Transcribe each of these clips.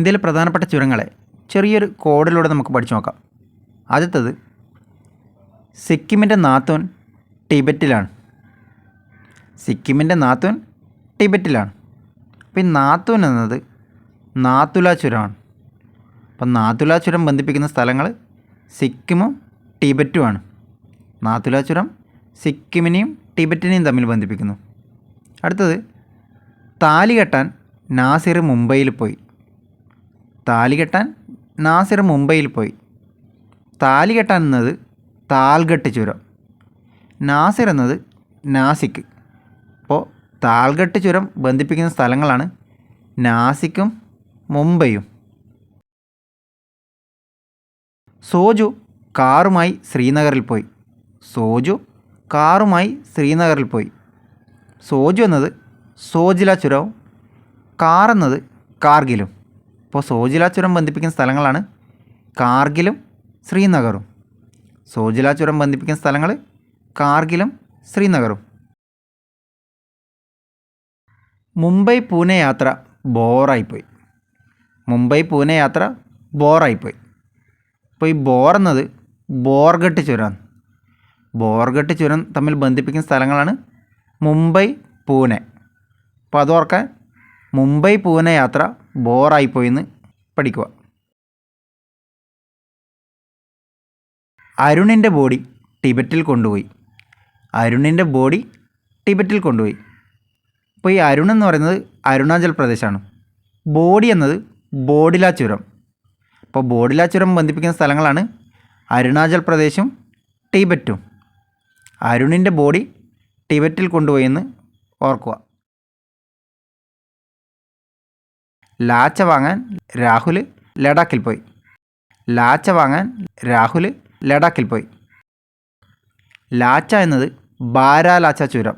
ഇന്ത്യയിലെ പ്രധാനപ്പെട്ട ചുരങ്ങളെ ചെറിയൊരു കോഡിലൂടെ നമുക്ക് പഠിച്ചു നോക്കാം. ആദ്യത്തത് സിക്കിമിന്റെ നാത്തോൻ ടിബറ്റിലാണ്. സിക്കിമിന്റെ നാത്തോൻ ടിബറ്റിലാണ്. അപ്പോൾ ഈ നാത്തോൻ എന്നത് നാത്തുല ചുരമാണ്. അപ്പം നാത്തുല ചുരം ബന്ധിപ്പിക്കുന്ന സ്ഥലങ്ങൾ സിക്കിമും ടിബറ്റുമാണ്. നാത്തുല ചുരം സിക്കിമിനെയും ടിബറ്റിനെയും തമ്മിൽ ബന്ധിപ്പിക്കുന്നു. അടുത്തത് താലി കെട്ടാൻ നാസിർ മുംബൈയിൽ പോയി. താലി കെട്ടാൻ നാസിർ മുംബൈയിൽ പോയി. താലി കെട്ടാൻ എന്നത് താൽഘട്ട് ചുരം. നാസിർ എന്നത് നാസിക്ക് അപ്പോൾ താൽഘട്ട് ചുരം ബന്ധിപ്പിക്കുന്ന സ്ഥലങ്ങളാണ് നാസിക്കും മുംബൈയും. സോജു കാറുമായി ശ്രീനഗറിൽ പോയി. സോജു കാറുമായി ശ്രീനഗറിൽ പോയി. സോജു എന്നത് സോജില ചുരവും കാർ എന്നത് കാർഗിലും. അപ്പോൾ സോജില ചുരം ബന്ധിപ്പിക്കുന്ന സ്ഥലങ്ങളാണ് കാർഗിലും ശ്രീനഗറും. സോജില ചുരം ബന്ധിപ്പിക്കുന്ന സ്ഥലങ്ങൾ കാർഗിലും ശ്രീനഗറും. മുംബൈ പൂനെ യാത്ര ബോറായിപ്പോയി. മുംബൈ പൂനെ യാത്ര ബോറായിപ്പോയി. അപ്പോൾ ഈ ബോർ എന്നത് ബോർഗട്ട് ചുരമാണ് ബോർഗട്ട് ചുരം തമ്മിൽ ബന്ധിപ്പിക്കുന്ന സ്ഥലങ്ങളാണ് മുംബൈ പൂനെ. അപ്പോൾ അതോർക്കാൻ മുംബൈ പൂനെ യാത്ര ബോറായി എന്ന് പഠിക്കുക. അരുണിന്റെ ബോഡി ടിബറ്റിൽ കൊണ്ടുപോയി. അരുണിന്റെ ബോഡി ടിബറ്റിൽ കൊണ്ടുപോയി. അപ്പോൾ ഈ അരുൺ എന്ന് പറയുന്നത് അരുണാചൽ പ്രദേശാണ്. ബോഡി എന്നത് ബോഡില ചുരം. അപ്പോൾ ബോഡില ചുരം ബന്ധിപ്പിക്കുന്ന സ്ഥലങ്ങളാണ് അരുണാചൽ പ്രദേശും ടിബറ്റും. അരുണിന്റെ ബോഡി ടിബറ്റിൽ കൊണ്ടുപോയി എന്ന് ഓർക്കുക. ലാച്ച വാങ്ങാൻ രാഹുൽ ലഡാക്കിൽ പോയി. ലാച്ച വാങ്ങാൻ രാഹുൽ ലഡാക്കിൽ പോയി. ലാച്ച എന്നത് ബാരാലാച്ച ചുരം.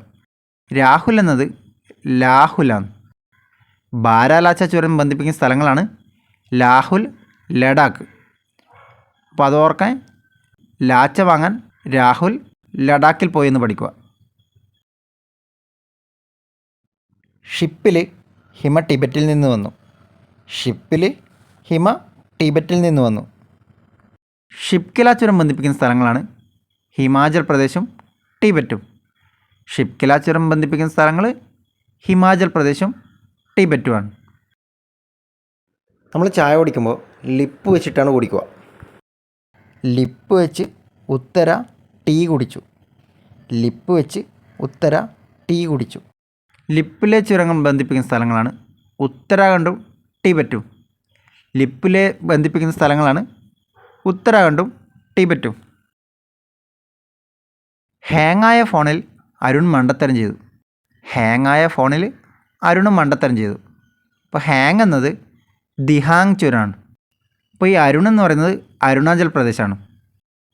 രാഹുൽ എന്നത് ലാഹുലാണ്. ബാരാലാച്ച ചുരം ബന്ധിപ്പിക്കുന്ന സ്ഥലങ്ങളാണ് ലാഹുൽ ലഡാക്ക്. അപ്പോൾ അത് ഓർക്കാൻ ലാച്ച വാങ്ങാൻ രാഹുൽ ലഡാക്കിൽ പോയി എന്ന് പഠിക്കുക. ഷിപ്പിൽ ഹിമ ടിബറ്റിൽ നിന്ന് വന്നു. ഷിപ്പിൽ ഹിമ ടിബറ്റിൽ നിന്ന് വന്നു. ഷിപ്കില ചുരം ബന്ധിപ്പിക്കുന്ന സ്ഥലങ്ങളാണ് ഹിമാചൽ പ്രദേശും ടിബറ്റും. ഷിപ്കില ചുരം ബന്ധിപ്പിക്കുന്ന സ്ഥലങ്ങൾ ഹിമാചൽ പ്രദേശും ടിബറ്റുമാണ്. നമ്മൾ ചായ കുടിക്കുമ്പോൾ ലിപ്പ് വെച്ചിട്ടാണ് കുടിക്കുക. ലിപ്പ് വെച്ച് ഉത്തര ടീ കുടിച്ചു. ലിപ്പ് വെച്ച് ഉത്തര ടീ കുടിച്ചു. ലിപ്പിലെ ചുരങ്ങൾ ബന്ധിപ്പിക്കുന്ന സ്ഥലങ്ങളാണ് ഉത്തരാഖണ്ഡും ടിബറ്റും ലിപ്പിലെ ബന്ധിപ്പിക്കുന്ന സ്ഥലങ്ങളാണ് ഉത്തരാഖണ്ഡും ടിബറ്റും ഹാങ്ങായ ഫോണിൽ അരുൺ മണ്ടത്തരം ചെയ്തു. ഹാങ്ങായ ഫോണിൽ അരുണും മണ്ടത്തരം ചെയ്തു. അപ്പോൾ ഹാങ് എന്നത് ദിഹാങ് ചുരാണ് അപ്പോൾ ഈ അരുൺ എന്ന് പറയുന്നത് അരുണാചൽ പ്രദേശാണ്.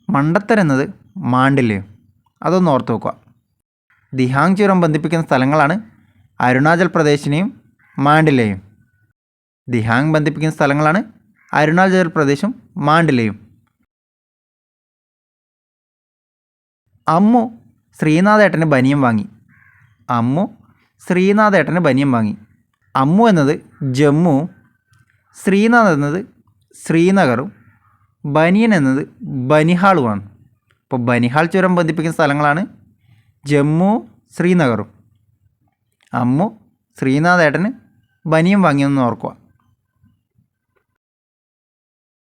മണ്ടത്തരം എന്നത് മാണ്ടില്ലയും അതൊന്ന് ഓർത്ത് വെക്കുക. ദിഹാങ് ചുരം ബന്ധിപ്പിക്കുന്ന സ്ഥലങ്ങളാണ് അരുണാചൽ പ്രദേശിനെയും മാണ്ഡിലെയും ദിഹാങ് ബന്ധിപ്പിക്കുന്ന സ്ഥലങ്ങളാണ് അരുണാചൽ പ്രദേശും മാണ്ടിലയും അമ്മു ശ്രീനാഥേട്ടന് ബനിയം വാങ്ങി. അമ്മു ശ്രീനാഥേട്ടന് ബനിയം വാങ്ങി. അമ്മു എന്നത് ജമ്മു ശ്രീനാഥ് എന്നത് ശ്രീനഗറും ബനിയൻ എന്നത് ബനിഹാളുമാണ്. അപ്പോൾ ബനിഹാൾ ചുരം ബന്ധിപ്പിക്കുന്ന സ്ഥലങ്ങളാണ് ജമ്മു ശ്രീനഗറും. അമ്മു ശ്രീനാഥേട്ടന് ബനിയം വാങ്ങിയെന്ന് ഓർക്കുക.